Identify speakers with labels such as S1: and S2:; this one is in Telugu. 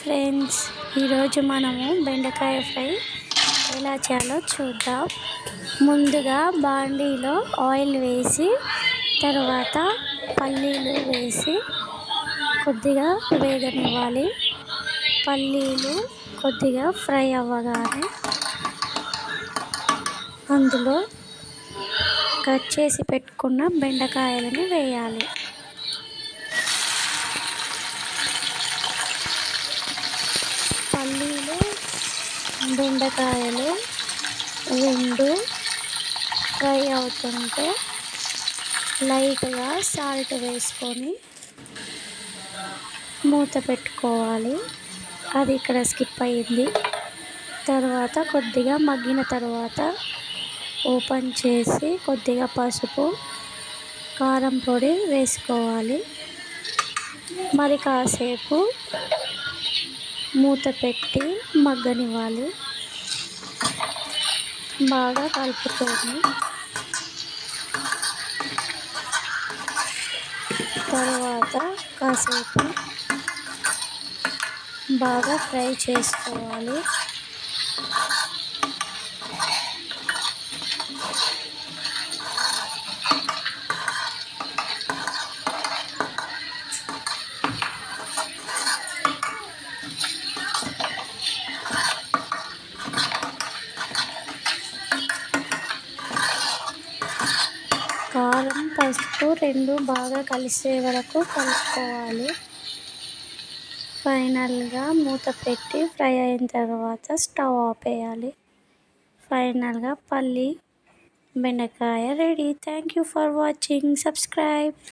S1: ఫ్రెండ్స్ ఈరోజు మనము బెండకాయ ఫ్రై ఎలా చేయాలో చూద్దాం. ముందుగా బాండీలో ఆయిల్ వేసి తర్వాత పల్లీలు వేసి కొద్దిగా వేగనివ్వాలి. పల్లీలు కొద్దిగా ఫ్రై అవ్వగానే అందులో కట్ చేసి పెట్టుకున్న బెండకాయలను వేయాలి పల్లీలు బెండకాయలు రెండు ఫ్రై అవుతుంటే లైట్గా సాల్ట్ వేసుకొని మూత పెట్టుకోవాలి. అది ఇక్కడ స్కిప్ అయింది. తర్వాత కొద్దిగా మగ్గిన తర్వాత ఓపెన్ చేసి కొద్దిగా పసుపు కారం పొడి వేసుకోవాలి. మరి కాసేపు మూత పెట్టి మగ్గనివ్వాలి. బాగా కలుపుకోవాలి తర్వాత కాసేపు బాగా ఫ్రై చేసుకోవాలి. కారం పసుపు రెండు బాగా కలిసే వరకు కలుపుకోవాలి. ఫైనల్గా మూత పెట్టి ఫ్రై అయిన తర్వాత స్టవ్ ఆపేయాలి ఫైనల్గా పల్లి బెండకాయ ready. Thank you for watching. Subscribe.